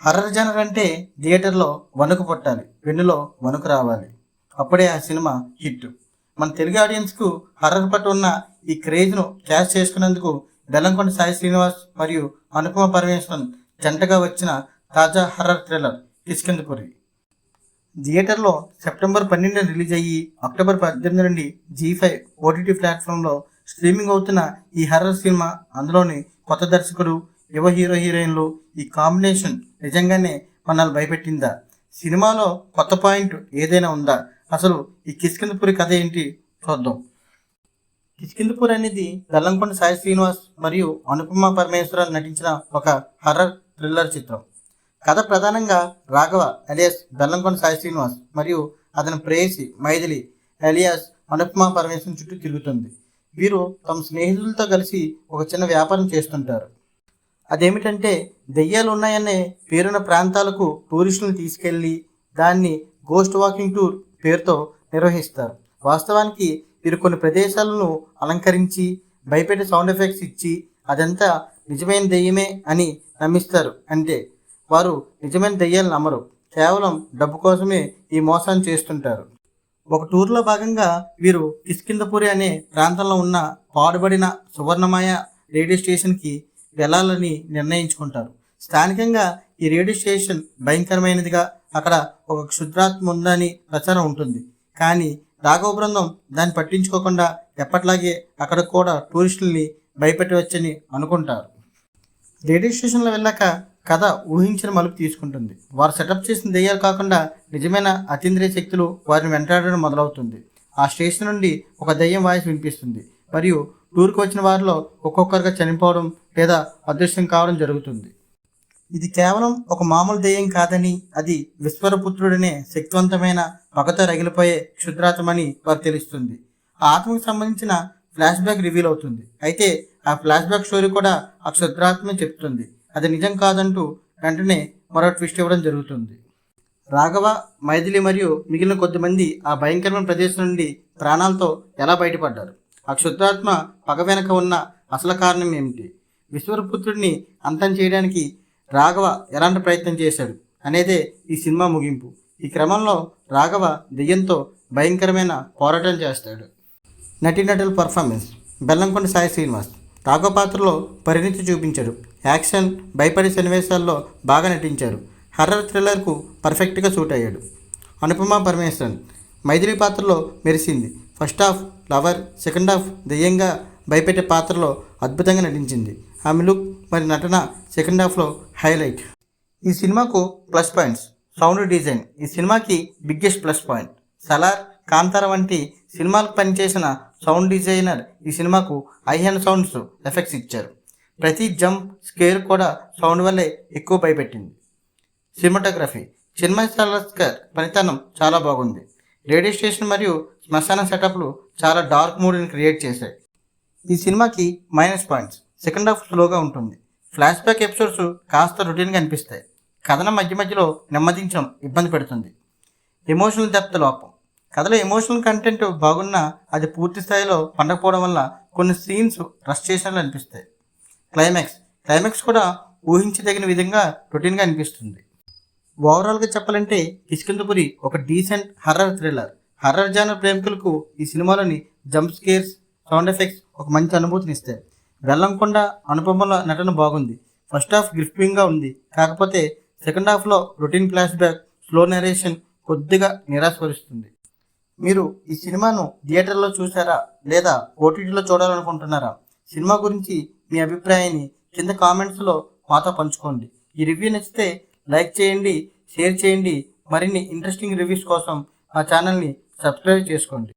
Horror జనర్ అంటే థియేటర్లో వణుకు పుట్టాలి వెన్నులో వణుకు రావాలి. అప్పుడే ఆ సినిమా హిట్. మన తెలుగు ఆడియన్స్కు హర్రర్ పట్టు ఉన్న ఈ క్రేజ్ను క్యాష్ చేసుకునేందుకు బెల్లంకొండ సాయి శ్రీనివాస్ మరియు అనుపమ పరమేశ్వరన్ జంటగా వచ్చిన తాజా హర్రర్ థ్రిల్లర్ కిష్కిందపురి థియేటర్లో సెప్టెంబర్ పన్నెండున రిలీజ్ అయ్యి అక్టోబర్ పద్దెనిమిది నుండి జీ ఫైవ్ ఓటీటీ ప్లాట్ఫామ్లో స్ట్రీమింగ్ అవుతున్న ఈ హర్రర్ సినిమా అందులోని కొత్త దర్శకుడు యువ హీరో హీరోయిన్లు ఈ కాంబినేషన్ నిజంగానే మనల్ని భయపెట్టిందా? సినిమాలో కొత్త పాయింట్ ఏదైనా ఉందా? అసలు ఈ కిష్కిందపూరి కథ ఏంటి? చూద్దాం. కిష్కిందపూర్ అనేది బెల్లంకొండ సాయి శ్రీనివాస్ మరియు అనుపమ పరమేశ్వరన్ నటించిన ఒక హర్రర్ థ్రిల్లర్ చిత్రం. కథ ప్రధానంగా రాఘవ అలియాస్ బెల్లంకొండ సాయి శ్రీనివాస్ మరియు అతని ప్రేయసి మైథిలి అలియాస్ అనుపమ పరమేశ్వరం చుట్టూ తిరుగుతుంది. వీరు తమ స్నేహితులతో కలిసి ఒక చిన్న వ్యాపారం చేస్తుంటారు. అదేమిటంటే దెయ్యాలు ఉన్నాయనే పేరున్న ప్రాంతాలకు టూరిస్టులను తీసుకెళ్ళి దాన్ని గోస్ట్ వాకింగ్ టూర్ పేరుతో నిర్వహిస్తారు. వాస్తవానికి వీరు కొన్ని ప్రదేశాలను అలంకరించి భయపెట్టే సౌండ్ ఎఫెక్ట్స్ ఇచ్చి అదంతా నిజమైన దెయ్యమే అని నమ్మిస్తారు అంటే వారు నిజమైన దెయ్యాలు నమ్మరు. కేవలం డబ్బు కోసమే ఈ మోసాన్ని చేస్తుంటారు. ఒక టూర్లో భాగంగా వీరు కిష్కిందపురి అనే ప్రాంతంలో ఉన్న పాడుబడిన సువర్ణమయ రేడియో స్టేషన్కి వెళ్ళాలని నిర్ణయించుకుంటారు. స్థానికంగా ఈ రేడియో స్టేషన్ భయంకరమైనదిగా అక్కడ ఒక క్షుద్రాత్మ ఉందని ప్రచారం ఉంటుంది. కానీ రాఘవ బృందం దాన్ని పట్టించుకోకుండా ఎప్పట్లాగే అక్కడ కూడా టూరిస్టుల్ని భయపెట్టవచ్చని అనుకుంటారు. రేడియో స్టేషన్లో వెళ్ళాక కథ ఊహించిన మలుపు తీసుకుంటుంది. వారు సెటప్ చేసిన దెయ్యాలు కాకుండా నిజమైన అతీంద్రియ శక్తులు వారిని వెంటాడడం మొదలవుతుంది. ఆ స్టేషన్ నుండి ఒక దెయ్యం వాయిస్ వినిపిస్తుంది. మరియు టూర్కి వచ్చిన వారిలో ఒక్కొక్కరిగా చనిపోవడం లేదా అదృష్టం కావడం జరుగుతుంది. ఇది కేవలం ఒక మామూలు దెయ్యం కాదని అది విశ్వరపుత్రుడనే శక్తివంతమైన పగతో రగిలిపోయే క్షుద్రాత్మని వారు తెలుస్తుంది. ఆ ఆత్మకు సంబంధించిన ఫ్లాష్ బ్యాక్ రివీల్ అవుతుంది. అయితే ఆ ఫ్లాష్ బ్యాక్ స్టోరీ కూడా ఆ క్షుద్రాత్మే చెప్తుంది. అది నిజం కాదంటూ వెంటనే మరో ట్విస్ట్ ఇవ్వడం జరుగుతుంది. రాఘవ మైథిలి మరియు మిగిలిన కొద్దిమంది ఆ భయంకరమైన ప్రదేశం నుండి ప్రాణాలతో ఎలా బయటపడ్డారు? ఆ క్షుద్రాత్మ పగ వెనక ఉన్న అసలు కారణం ఏమిటి? విశ్వరపుత్రుడిని అంతం చేయడానికి రాఘవ ఎలాంటి ప్రయత్నం చేశాడు? అనేదే ఈ సినిమా ముగింపు. ఈ క్రమంలో రాఘవ దెయ్యంతో భయంకరమైన పోరాటం చేస్తాడు. నటీనటుల పర్ఫార్మెన్స్. బెల్లంకొండ సాయి శ్రీనివాస్. రాఘవ పాత్రలో పరిణితి చూపించాడు. యాక్షన్ భయపడే సన్నివేశాల్లో బాగా నటించారు. హర్రర్ థ్రిల్లర్కు పర్ఫెక్ట్గా సూట్ అయ్యాడు. అనుపమ పరమేశ్వరన్. మైథిలి పాత్రలో మెరిసింది. First half lover second half దెయ్యంగా భయపెట్టే పాత్రలో అద్భుతంగా నటించింది. ఆమె లుక్ మరి నటన సెకండ్ హాఫ్లో హైలైట్. ఈ సినిమాకు ప్లస్ పాయింట్స్. Sound design. ఈ సినిమాకి biggest plus point. Salaar Kantara వంటి సినిమాలకు పనిచేసిన సౌండ్ డిజైనర్ ఈ సినిమాకు ఐ హ్యాండ్ సౌండ్స్ ఎఫెక్ట్స్ ఇచ్చారు. ప్రతి జంప్ స్కేర్ కూడా సౌండ్ వల్లే ఎక్కువ భయపెట్టింది. సినిమాటోగ్రఫీ. చిన్మయ్ సలస్కర్ పనితనం చాలా బాగుంది. రేడియో స్టేషన్ మరియు శ్మశాన సెటప్లు చాలా డార్క్ మూడ్ని క్రియేట్ చేశాయి. ఈ సినిమాకి మైనస్ పాయింట్స్. సెకండ్ హాఫ్ స్లోగా ఉంటుంది. ఫ్లాష్ బ్యాక్ ఎపిసోడ్స్ కాస్త రొటీన్గా అనిపిస్తాయి. కథనం మధ్య మధ్యలో నెమ్మదించడం ఇబ్బంది పెడుతుంది. ఎమోషనల్ డెప్త్ లోపం. కథలో ఎమోషనల్ కంటెంట్ బాగున్నా అది పూర్తి స్థాయిలో పండకపోవడం వల్ల కొన్ని సీన్స్ రష్ చేసినట్లు అనిపిస్తాయి. క్లైమాక్స్. క్లైమాక్స్ కూడా ఊహించదగిన విధంగా రొటీన్గా అనిపిస్తుంది. ఓవరాల్గా చెప్పాలంటే కిష్కిందపురి ఒక decent horror thriller. Horror genre ప్రేమికులకు ఈ సినిమాలోని జంప్ స్కేర్స్ సౌండ్ ఎఫెక్ట్స్ ఒక మంచి అనుభూతిని ఇస్తాయి అనుపమల నటన బాగుంది. ఫస్ట్ హాఫ్ గ్రిఫ్టింగ్గా ఉంది. కాకపోతే సెకండ్ హాఫ్లో routine flashback slow narration కొద్దిగా నిరాశపరుస్తుంది. మీరు ఈ సినిమాను థియేటర్లో చూసారా లేదా ఓటీటీలో చూడాలనుకుంటున్నారా? సినిమా గురించి మీ అభిప్రాయాన్ని కింద కామెంట్స్లో మాతో పంచుకోండి. ఈ రివ్యూ నచ్చితే లైక్ చేయండి షేర్ చేయండి. మరిన్ని ఇంట్రెస్టింగ్ రివ్యూస్ కోసం మా ఛానల్ని సబ్స్క్రైబ్ చేసుకోండి.